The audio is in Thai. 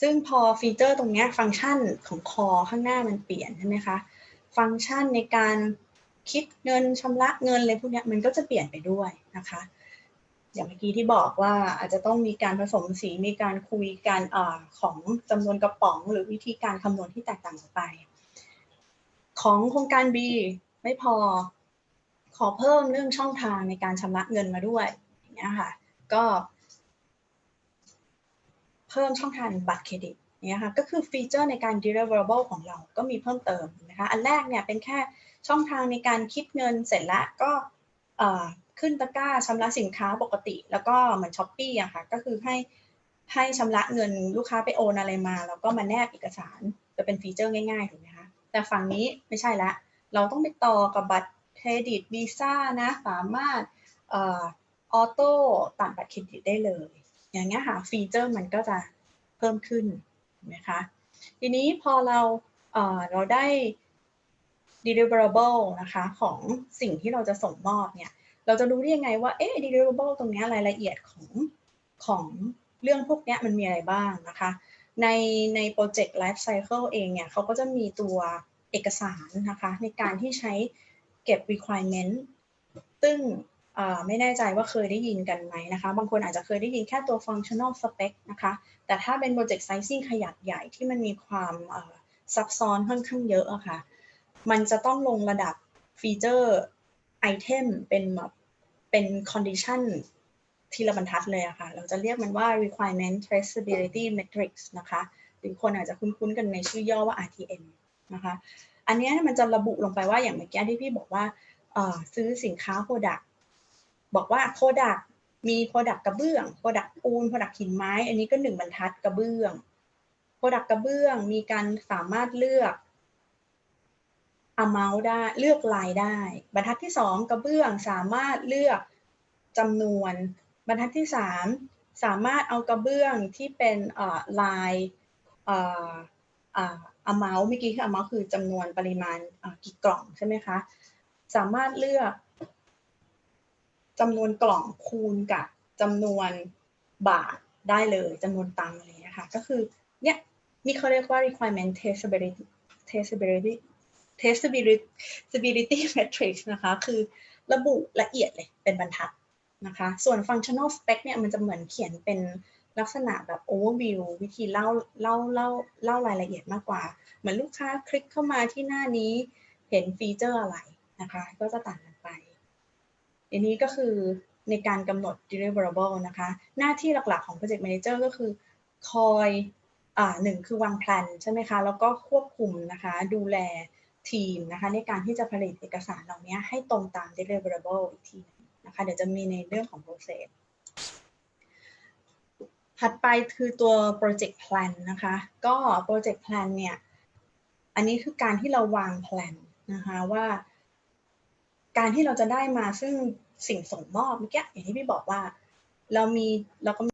ซึ่งพอฟีเจอร์ตรงนี้ฟังก์ชันของคอข้างหน้ามันเปลี่ยนใช่ไหมคะ ฟังก์ชันในการคิดเงินชำระเงินอะไรพวกนี้มันก็จะเปลี่ยนไปด้วยนะคะ อย่างเมื่อกี้ที่บอกว่าอาจจะต้องมีการผสมสีมีการคุยกันออของจำนวนกระป๋อง หรือวิธีการคำนวณที่แตกต่างออกไป ของโครงการ B ไม่พอขอเพิ่มเรื่องช่องทางในการชำระเงินมาด้วยอย่างเงี้ยค่ะ ก็ เพิ่มช่องทางบัตรเครดิตเนี่ยค่ะก็คือฟีเจอร์ในการ deliverable ของเราก็มีเพิ่มเติมนะคะอันแรกเนี่ยเป็นแค่ช่องทางในการคิดเงินเสร็จแล้วก็ขึ้นตะกร้าชำระสินค้าปกติ แล้วก็เหมือนช้อปปี้อะค่ะก็คือให้ให้ชำระเงินลูกค้าไปโอนอะไรมา แล้วก็มาแนบเอกสารจะเป็นฟีเจอร์ง่ายๆถูกไหมคะแต่ฝั่งนี้ไม่ใช่ละ เราต้องไปต่อกับบัตรเครดิตวีซ่านะสามารถออโต้ตัดบัตรเครดิตได้เลย อย่างเงี้ยค่ะฟีเจอร์มันก็จะเพิ่มขึ้นนะคะ ทีนี้พอเราเเราได้ deliverable นะคะของสิ่งที่เราจะส่งมอบเนี่ย เราจะรู้ได้ยังไงว่าเอ๊ะ deliverable ตรงเนี้ยรายละเอียดของของเรื่องพวกเนี้ยมันมีอะไรบ้างนะคะ ในในโปรเจกต์ life cycle เองเนี่ยเขาก็จะมีตัวเอกสารนะคะ ในการที่ใช้เก็บ requirement ซึ่ง ไม่แน่ใจว่าเคยได้ยินกันไหมนะคะ บางคนอาจจะเคยได้ยินแค่ตัว functional spec นะคะ แต่ถ้าเป็นโปรเจกต์ sizing ขนาดใหญ่ที่มันมีความซับซ้อนค่อนข้างเยอะอะค่ะ มันจะต้องลงระดับฟีเจอร์ไอเทมเป็นแบบเป็น condition ทีละบรรทัดเลยอะค่ะ เราจะเรียกมันว่า requirement traceability matrix นะคะหรือคนอาจจะคุ้นๆกันในชื่อย่อว่า RTM นะคะ อันนี้มันจะระบุลงไปว่าอย่างเมื่อกี้ที่พี่บอกว่าซื้อสินค้า product บอกว่า product มี product กระเบื้อง product ปูน product หินไม้ อันนี้ก็หนึ่งบรรทัดกระเบื้อง product กระเบื้องมีการสามารถเลือก amount ได้เลือกลายได้ บรรทัดที่สองกระเบื้องสามารถเลือกจำนวน บรรทัดที่สามสามารถเอากระเบื้องที่เป็นลายเอ่อ amount เมื่อกี้คือ amount คือจำนวนปริมาณกี่กล่องใช่ไหมคะ สามารถเลือก จำนวนกล่องคูณกับจำนวนบาทได้เลยจำนวนตังค์อะไรเงี้ยค่ะ ก็คือเนี่ยนี่เขาเรียกว่า requirement traceability traceability traceability matrix นะคะ คือระบุละเอียดเลยเป็นบรรทัดนะคะ ส่วน functional spec เนี่ยมันจะเหมือนเขียนเป็นลักษณะแบบ overview วิธีเล่าเล่าเล่าเล่ารายละเอียดมากกว่า เหมือนลูกค้าคลิกเข้ามาที่หน้านี้เห็นฟีเจอร์อะไรนะคะ ก็จะต่าง อันนี้ก็คือในการกำหนด deliverable นะคะ หน้าที่หลักๆของ project manager ก็คือคอยอ่าหนึ่งคือวางแผนใช่ไหมคะ แล้วก็ควบคุมนะคะ ดูแลทีมนะคะ ในการที่จะผลิตเอกสารเหล่านี้ให้ตรงตาม deliverable อีกทีนะคะ เดี๋ยวจะมีในเรื่องของ process ถัดไปคือตัว project plan นะคะ ก็ project plan เนี่ย อันนี้คือการที่เราวางแผนนะคะว่า การที่เราจะได้มาซึ่งสิ่งส่งมอบเมื่อกี้อย่างที่พี่บอกว่า เรามีเราก็